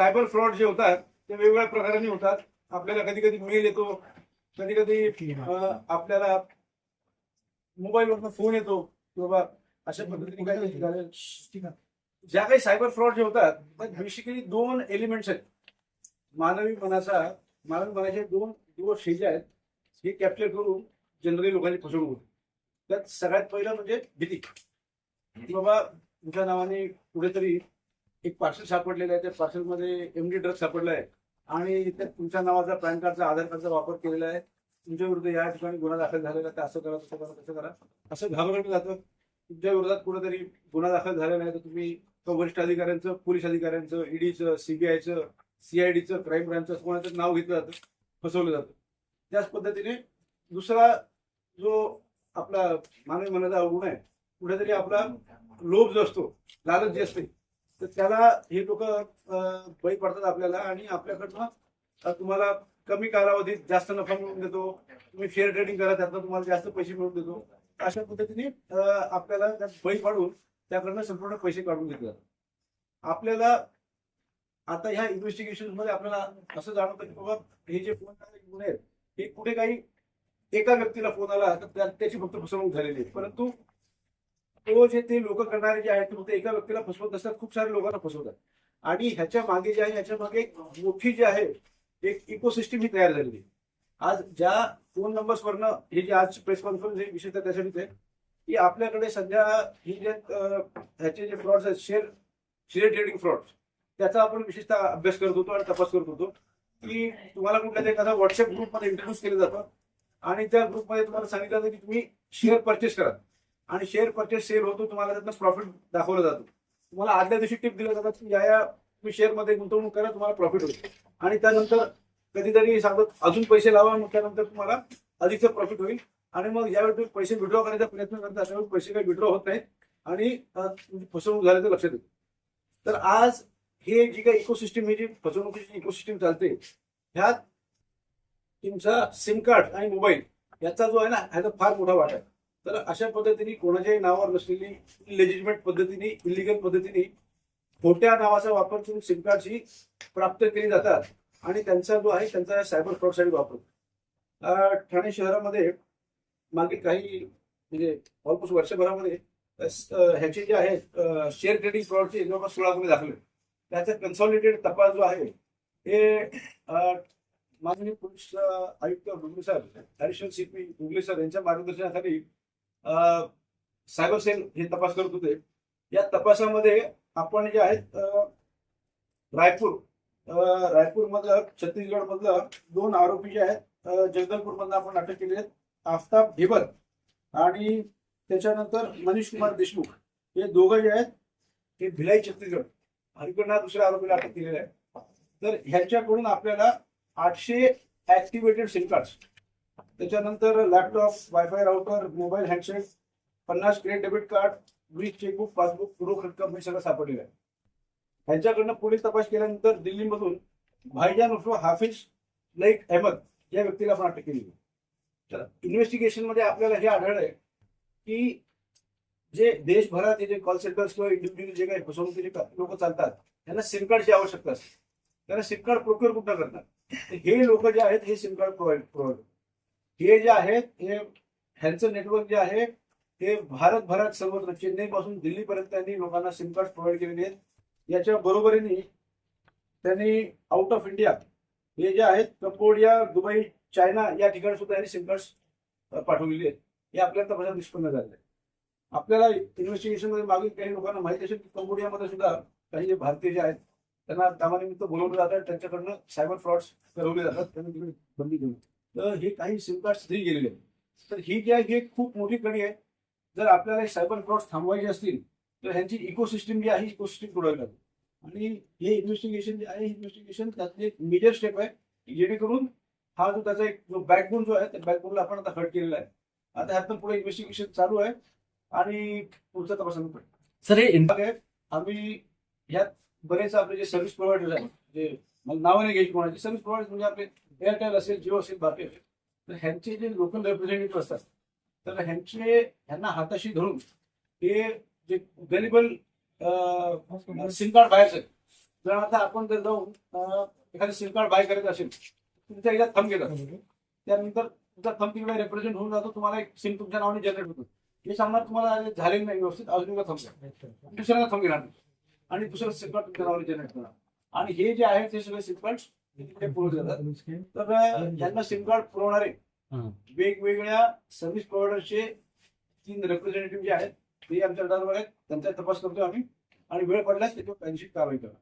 Cyber fraud जे होतात ते वेगवेगळ्या प्रकाराने होतात. आपल्याला कधी कधी मेल येतो कधी कधी आपल्याला मोबाईलवर फोन येतो की बाबा अशा पद्धतीने काय ज्या काही सायबर फ्रॉड जे होतात त्यात बेसिकली दोन एलिमेंट्स आहेत. मानवी मनाचा मानवी मनाचे दोन दिवस शेजे आहेत हे कॅप्चर करून जनरली लोकांची फसवणूक होते. त्यात सगळ्यात पहिलं म्हणजे भीती. बाबा तुमच्या नावाने कुठेतरी एक पार्सल सापडलेलं आहे त्या पार्सलमध्ये एम डी ड्रग सापडला आहे. आणि त्यात तुमच्या नावाचा पॅन कार्डचा आधार कार्डचा वापर केलेला आहे. तुमच्या विरुद्ध या ठिकाणी गुन्हा दाखल झालेला आहे. असं करा तसं करा तसं करा. असं घाबरलं जातं. तुमच्या विरोधात कुठेतरी गुन्हा दाखल झालेला आहे. तर तुम्ही वरिष्ठ अधिकाऱ्यांचं पोलीस अधिकाऱ्यांचं ईडीचं सीबीआयचं सीआयडीचं क्राईम ब्रांचचं असं कोणाचं नाव घेतलं जातं फसवलं जातं. त्याच पद्धतीने दुसरा जो आपला मानवी मनाचा अवगुण आहे कुठेतरी आपला लोभ जो असतो लालच जे असते तर त्याला हे लोक बळी पडतात आपल्याला आणि आपल्याकडनं तुम्हाला कमी कालावधीत जास्त नफा मिळवून देतो. तुम्ही शेअर ट्रेडिंग करा त्यातनं तुम्हाला जास्त पैसे मिळवून देतो. अशा पद्धतीने आपल्याला त्यात बळी पाडून त्याकडनं संपूर्ण पैसे काढून घेतले. आपल्याला आता ह्या इन्व्हेस्टिगेशनमध्ये आपल्याला असं जाणवतं की बाबा हे जे फोन गुन्हे आहेत हे कुठे काही एका व्यक्तीला फोन आला तर त्याची फक्त फसवणूक झालेली आहे. परंतु तो जे ते लोक करणारे जे आहेत ते फक्त एका व्यक्तीला फसवत असतात. खूप सारे लोकांना फसवतात. आणि ह्याच्या मागे जे आहे ह्याच्या मागे एक मोठी जी आहे एक इकोसिस्टीम ही तयार झालेली आज ज्या फोन नंबर्सवरनं हे जे आज प्रेस कॉन्फरन्स हे विशेषतः त्यासाठीच आहे की आपल्याकडे सध्या ही जे ह्याचे जे फ्रॉड्स आहेत शेअर शेअर ट्रेडिंग फ्रॉड त्याचा आपण विशेषतः अभ्यास करत होतो आणि तपास करत होतो की तुम्हाला कुठल्या तरी एखादा व्हॉट्सअप ग्रुपमध्ये इंट्रोड्यूस केलं जातं आणि त्या ग्रुपमध्ये तुम्हाला सांगितलं जातं की तुम्ही शेअर परचेस करा. आणि शेअर परचेस सेल होतो तुम्हाला त्यातनं प्रॉफिट दाखवलं जातं. तुम्हाला आदल्या दिवशी टिप दिल्या जातात की या या तुम्ही शेअरमध्ये गुंतवणूक करा तुम्हाला प्रॉफिट होईल. आणि त्यानंतर कधीतरी सांगत अजून पैसे लावा मग त्यानंतर तुम्हाला अधिकचं प्रॉफिट होईल. आणि मग यावेळी तुम्ही पैसे विड्रॉ करायचा प्रयत्न करता त्यावेळी पैसे काही विड्रॉ होत नाहीत. आणि म्हणजे फसवणूक झाल्याचं लक्षात येतं. तर आज हे जी काही इकोसिस्टम ही जी फसवणुकीची इकोसिस्टीम चालते ह्यात तुमचा सिम कार्ड आणि मोबाईल याचा जो आहे ना ह्याचा फार मोठा वाटा आहे. तर अशा पद्धतीने कोणाच्याही नावावर नसलेली इलेजिटमेट पद्धतीने इलिगल पद्धतीने खोट्या नावाचा वापर करून सिम कार्डची प्राप्त केली जातात. आणि त्यांचा जो आहे त्यांचा सायबर फ्रॉडसाठी वापर. ठाणे शहरामध्ये मागील काही म्हणजे ऑलमोस्ट वर्षभरामध्ये ह्याचे जे आहेत शेअर ट्रेडिंग फ्रॉडचे जवळपास सोळा गुन्हे दाखले त्याचा कन्सॉलिडेटेड तपास जो आहे हे माननीय पोलीस आयुक्त Gugale sir additional CP Gugale sir यांच्या मार्गदर्शनाखाली सायबर सेल हे तपास करत होते. या तपासामध्ये आपण जे आहेत रायपूर अं, रायपूर मधलं छत्तीसगड मधलं दोन आरोपी जे आहेत जगदलपूर मधलं आपण अटक केली आहेत आफताब ढेबर आणि त्याच्यानंतर मनीष कुमार देशमुख. हे दोघं जे आहेत हे भिलाई छत्तीसगड. हरिकडनं दुसऱ्या आरोपीला अटक केलेलं आहे. तर ह्यांच्याकडून आपल्याला आठशे ऍक्टिव्हेटेड सिम कार्ड्स त्याच्यानंतर laptop WiFi router mobile handset पन्नास क्रेडिट डेबिट कार्ड वीस चेकबुक पासबुक रोख रक्कम हे सगळं सापडलेलं आहे. ह्यांच्याकडनं पोलीस तपास केल्यानंतर दिल्लीमधून भाईजान उर्फ हाफिज लईक अहमद या व्यक्तीला आपण अटक केली. तर इन्व्हेस्टिगेशनमध्ये आपल्याला हे आढळलंय की जे देशभरात जे कॉल सेंटर्स किंवा इंडिव्हिज्युअल जे काही फसवणुकीचे लोक चालतात त्यांना सिम कार्डची आवश्यकता असते. त्यांना सिम कार्ड प्रोक्युअर कुठं करणार हे लोक जे आहेत हे सिम कार्ड प्रोव्हाइड प्रोव्हाइड हे जे आहेत हे ह्यांचं नेटवर्क जे आहे हे भारतभरात सर्वत्र चेन्नई पासून दिल्लीपर्यंत त्यांनी लोकांना सिम कार्ड प्रोव्हाइड केलेले आहेत. याच्या बरोबरीने त्यांनी आउट ऑफ इंडिया हे जे आहेत कंबोडिया दुबई चायना या ठिकाणी सुद्धा यांनी सिम कार्ड पाठवलेली आहेत. हे आपल्याला तपासात निष्पन्न झालेलं आहे. आपल्याला इन्व्हेस्टिगेशनमध्ये मागील काही लोकांना माहिती असेल की कंबोडियामध्ये सुद्धा काही जे भारतीय जे आहेत त्यांना कामानिमित्त बोलवलं जातात त्यांच्याकडनं सायबर फ्रॉड्स करवले जातात त्यांनी तिकडे बंदी घेऊन तर हे काही सिम कार्ड फ्री गेलेले. आहेत तर ही जी आहे ही एक खूप मोठी कडी आहे. जर आपल्याला सायबर फ्रॉड्स थांबवायचे असतील तर ह्यांची इकोसिस्टम जी आहे इकोसिस्टम लागेल आणि हे इन्व्हेस्टिगेशन जे आहे इन्व्हेस्टिगेशन त्यातली एक मेजर स्टेप आहे जेणेकरून हा जो त्याचा एक जो बॅकबोन जो आहे त्या बॅकबोनला आपण आता हट केलेला आहे. आता ह्यातनं पुढे इन्व्हेस्टिगेशन चालू आहे. आणि पुढचा तपासानं पण सर हे इन- आम्ही ह्यात बरेच आपले जे सर्व्हिस प्रोव्हायडर्स आहेत जे मला नावाने घ्यायची कोणाचे सर्व्हिस प्रोव्हायडर म्हणजे आपले एअरटेल असेल जिओ असेल बाकी असेल तर ह्यांचे जे लोकल रिप्रेझेंटेटिव्ह असतात तर ह्यांचे ह्यांना हाताशी धरून हे जे गलिबल सिम कार्ड बाहेर आहेत. जर आता आपण जर जाऊन एखादं सिम कार्ड बाय करायचं असेल तुमच्या याच्यात थंब घेतात. त्यानंतर तुमचा थंब तिकडे रिप्रेझेंट होऊन जातो तुम्हाला एक सिम तुमच्या नावाने जनरेट होतो. हे सांगणार तुम्हाला झालेलं नाही व्यवस्थित अजून एकदा थंब दुसऱ्याला थंब घेणार आणि दुसरं सिम कार्ड तुमच्या नावाने जनरेट करणार आणि हे जे आहे ते सगळे सिम कार्ड पुरवले जातात. तर अं, ज्यांना सिम कार्ड पुरवणारे वेगवेगळ्या सर्व्हिस प्रोव्हायडरचे तीन रिप्रेझेंटेटिव्ह जे आहेत ते आमच्या आहेत. त्यांचा तपास करतो आम्ही. आणि वेळ पडल्यास त्याच्यावर कायदेशीर कारवाई करा